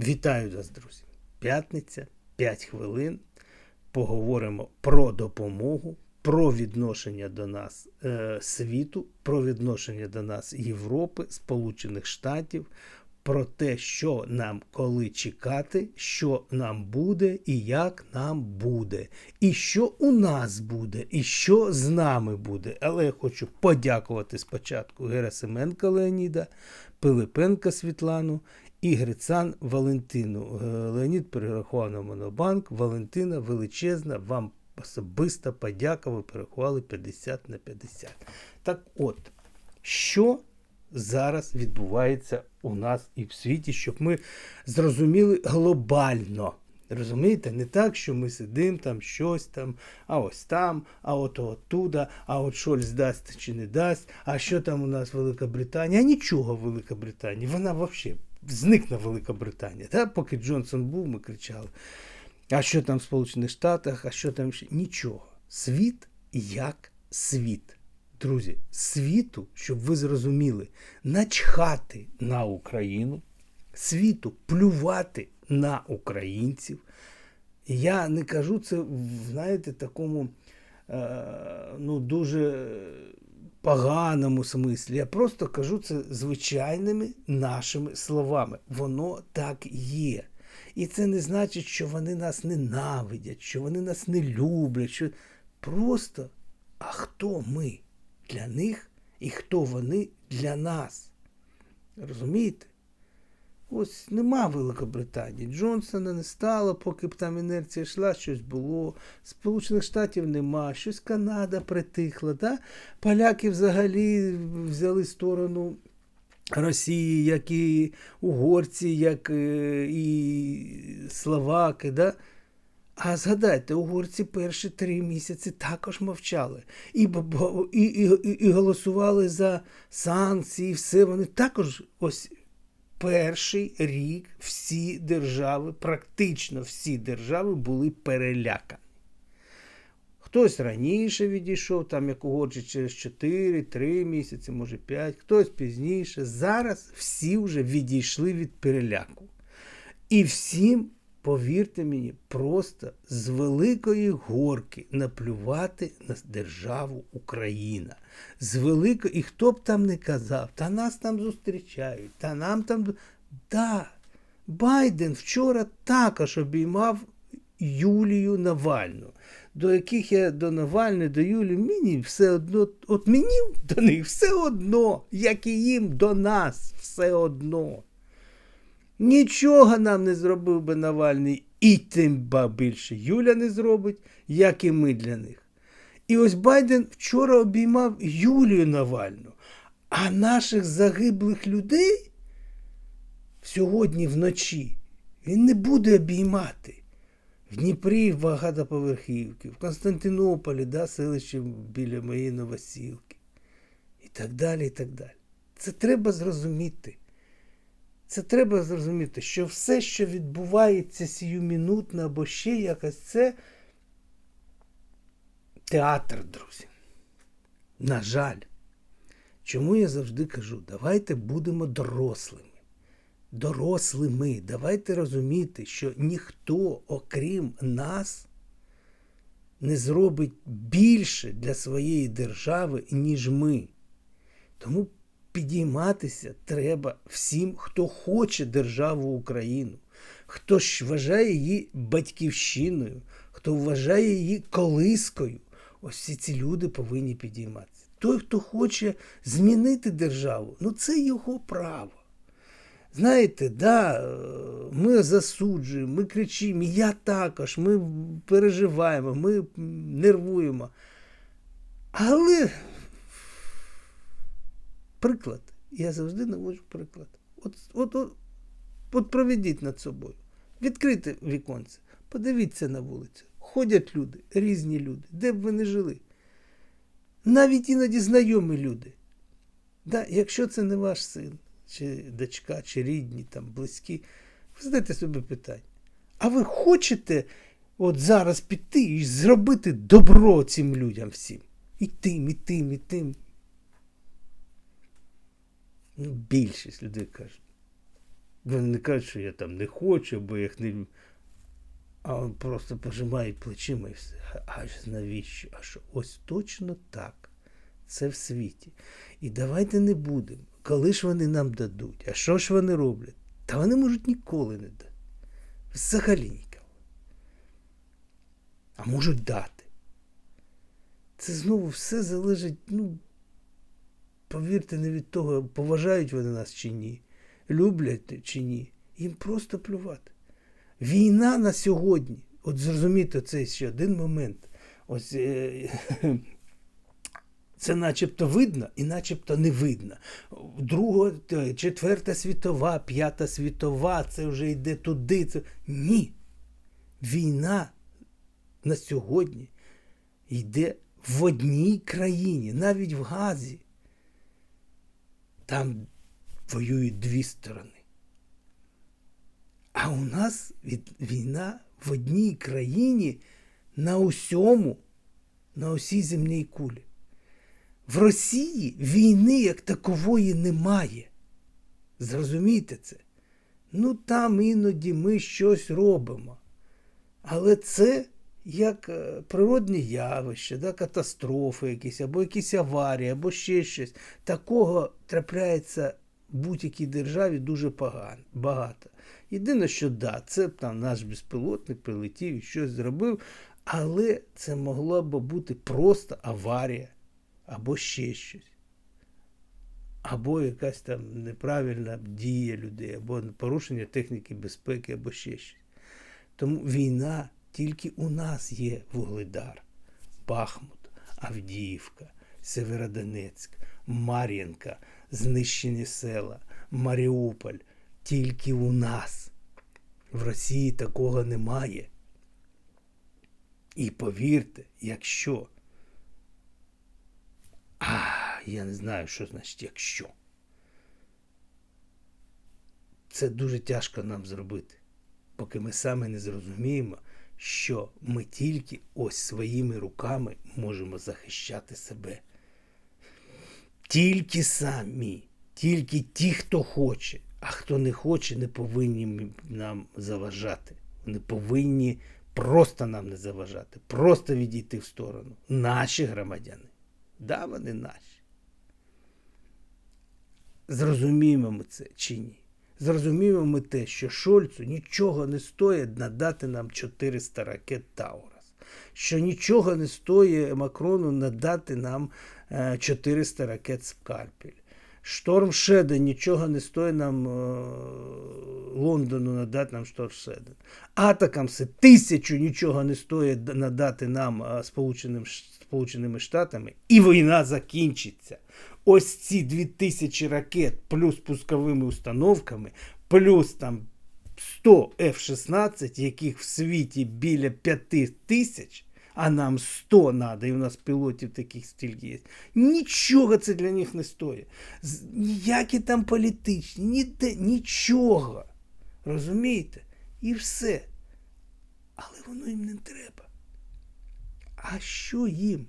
Вітаю вас, друзі! П'ятниця, 5 хвилин. Поговоримо про допомогу, про відношення до нас е, світу, про відношення до нас Європи, Сполучених Штатів, про те, що нам коли чекати, що нам буде і як нам буде, і що у нас буде, і що з нами буде. Але я хочу подякувати спочатку Герасименка Леоніда, Пилипенка Світлану і Грицан Валентину. Е, Леонід перерахував на Монобанк, Валентина величезна, вам особиста подяка, ви перерахували 50 на 50. Так от, що зараз відбувається у нас і в світі, щоб ми зрозуміли глобально. Розумієте, не так, що ми сидимо там щось там, а ось там, а от оттуда, а от Шольц дасть чи не дасть, а що там у нас Велика Британія? А нічого Велика Британія. Вона взагалі зникне Велика Британія. Та? Поки Джонсон був, ми кричали. А що там в Сполучених Штатах, а що там ще? Нічого. Світ як світ. Друзі, світу, щоб ви зрозуміли, начхати на Україну, світу плювати на українців. Я не кажу це знаєте, такому е, ну, дуже поганому смислі. Я просто кажу це звичайними нашими словами. Воно так є. І це не значить, що вони нас ненавидять, що вони нас не люблять. що Просто, а хто ми для них і хто вони для нас? Розумієте? Ось нема Великобританії. Джонсона не стало, поки б там інерція йшла, щось було. Сполучених Штатів нема, щось Канада притихла. Да? Поляки взагалі взяли сторону Росії, як і угорці, як і словаки. Да? А згадайте, угорці перші три місяці також мовчали і і, і, і голосували за санкції, і все вони також ось перший рік всі держави, практично всі держави були перелякані. Хтось раніше відійшов, там як угоджі через 4-3 місяці, може 5, хтось пізніше. Зараз всі вже відійшли від переляку. І всім, повірте мені, просто з великої горки наплювати на державу Україна. З великої, І хто б там не казав, та нас там зустрічають, та нам там. Да, Байден вчора також обіймав Юлію Навальну до яких я до Навальної, до Юлі, мені все одно, от мені до них все одно, як і їм до нас все одно. Нічого нам не зробив би Навальний, і тим ба більше Юля не зробить, як і ми для них. І ось Байден вчора обіймав Юлію Навальну, а наших загиблих людей сьогодні вночі він не буде обіймати. В Дніпрі багатоповерхівки, в Константинополі, да, селище біля моєї Новосілки. І так далі, і так далі. Це треба зрозуміти. Це треба зрозуміти, що все, що відбувається сіюмінутно або ще якось, це театр, друзі. На жаль. Чому я завжди кажу, давайте будемо дорослими дорослими. Давайте розуміти, що ніхто, окрім нас, не зробить більше для своєї держави, ніж ми. Тому підійматися треба всім, хто хоче державу Україну, хто ж вважає її батьківщиною, хто вважає її колискою. Ось всі ці люди повинні підійматися. Той, хто хоче змінити державу, ну це його право. Знаєте, да, ми засуджуємо, ми кричимо, я також, ми переживаємо, ми нервуємо. Але приклад, я завжди наводжу приклад. От, от, от, от проведіть над собою. Відкрийте віконце, подивіться на вулицю. Ходять люди, різні люди, де б ви не жили. Навіть іноді знайомі люди. Да, Якщо це не ваш син чи дочка, чи рідні, там, близькі. Ви задаєте собі питання. А ви хочете от зараз піти і зробити добро цим людям всім? І тим, і тим, і тим. Ну, Більшість людей кажуть. Вони не кажуть, що я там не хочу, або їх не. А он просто пожимають плечима і все. Аж навіщо? А що? Ось точно так. Це в світі. І давайте не будемо. Коли ж вони нам дадуть? А що ж вони роблять? Та вони можуть ніколи не дати. Взагалі ніколи. А можуть дати. Це знову все залежить, ну, повірте, не від того, поважають вони нас чи ні, люблять чи ні. Їм просто плювати. Війна на сьогодні, от зрозумійте цей ще один момент. Ось е, це начебто видно і начебто не видно. Друга, четверта світова, п'ята світова, це вже йде туди. Це... Ні. Війна на сьогодні йде в одній країні, навіть в Газі. Там воюють дві сторони. А у нас війна в одній країні на усьому, на усій земній кулі. В Росії війни як такової немає. Зрозумійте це. Ну там іноді ми щось робимо. Але це як е, природні явища, да, катастрофи якісь, або якісь аварії, або ще щось. Такого трапляється в будь-якій державі дуже багато. Єдине, що да, це там наш безпілотник прилетів і щось зробив, але це могла б бути просто аварія, або ще щось. Або якась там неправильна дія людей, або порушення техніки безпеки, або ще щось. Тому війна тільки у нас є Вугледар, Бахмут, Авдіївка, Северодонецьк, Мар'їнка, знищені села, Маріуполь. Тільки у нас. В Росії такого немає. І повірте, якщо. А, я не знаю, що значить якщо. Це дуже тяжко нам зробити, поки ми саме не зрозуміємо, що ми тільки ось своїми руками можемо захищати себе. Тільки самі, тільки ті, хто хоче, а хто не хоче, не повинні нам заважати. Вони повинні просто нам не заважати, просто відійти в сторону. Наші громадяни. Да, вони наші. Зрозуміємо ми це чи ні? Зрозуміємо ми те, що Шольцу нічого не стоїть надати нам 400 ракет Таурас, що нічого не стоїть Макрону надати нам е, 400 ракет Скальпель. Шторм Шеден нічого не стоїть нам е, Лондону надати нам Шторм Шеден. Атакамси тисячу нічого не стоїть надати нам е, Сполученим, Сполученими Штатами, і війна закінчиться. Ось ці 2000 ракет плюс пусковими установками, плюс там 100 F-16, яких в світі біля 5 тисяч, а нам 100 треба, і у нас пілотів таких стільки є. Нічого це для них не стоїть. Ніякі там політичні, ніде, нічого. Розумієте? І все. Але воно їм не треба. А що їм?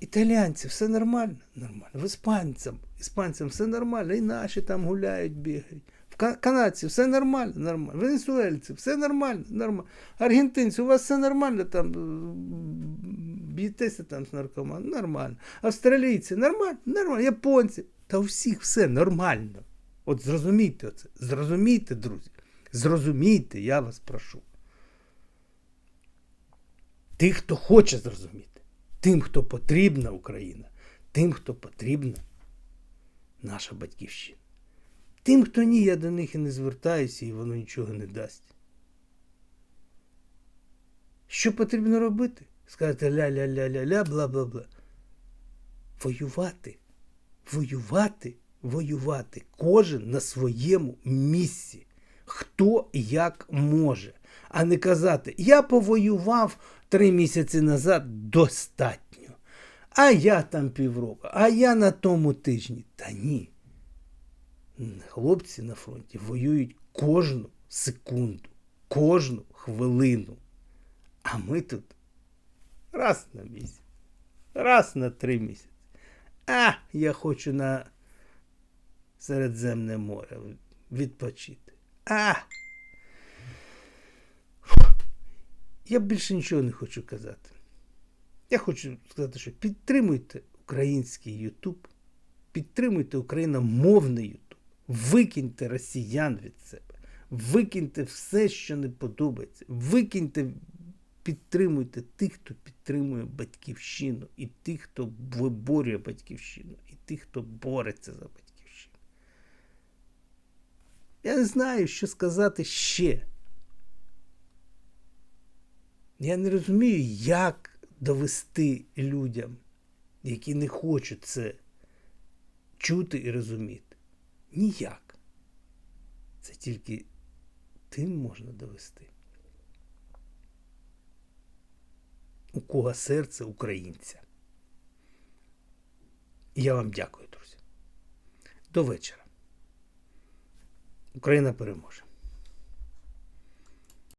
Італійці, все нормально? Нормально. В іспанцям, іспанцям все нормально. І наші там гуляють, бігають. В канадці все нормально, нормально. Венесуельці, все нормально, нормально. Аргентинці, у вас все нормально, там е, б'єтеся там з наркоманом, нормально. Австралійці, нормально, нормально. Японці. Та у всіх все нормально. От зрозумійте це. Зрозумійте, друзі. Зрозумійте, я вас прошу. Тих, хто хоче зрозуміти, тим, хто потрібна Україна, тим, хто потрібна наша батьківщина. Тим, хто ні, я до них і не звертаюся, і воно нічого не дасть. Що потрібно робити? Сказати ля-ля-ля-ля-ля, бла-бла-бла. Воювати. Воювати, воювати. Кожен на своєму місці. Хто як може. А не казати, я повоював три місяці назад достатньо. А я там півроку, а я на тому тижні. Та ні. Хлопці на фронті воюють кожну секунду, кожну хвилину. А ми тут раз на місяць, раз на три місяці. А, я хочу на Середземне море відпочити. А! Я більше нічого не хочу казати. Я хочу сказати, що підтримуйте український Ютуб, підтримуйте україномовний Ютуб, викиньте росіян від себе, викиньте все, що не подобається, викиньте, підтримуйте тих, хто підтримує батьківщину, і тих, хто виборює батьківщину, і тих, хто бореться за батьківщину. Я не знаю, що сказати ще. Я не розумію, як довести людям, які не хочуть це чути і розуміти. Ніяк. Це тільки тим можна довести. У кого серце українця. І я вам дякую, друзі. До вечора. Україна переможе.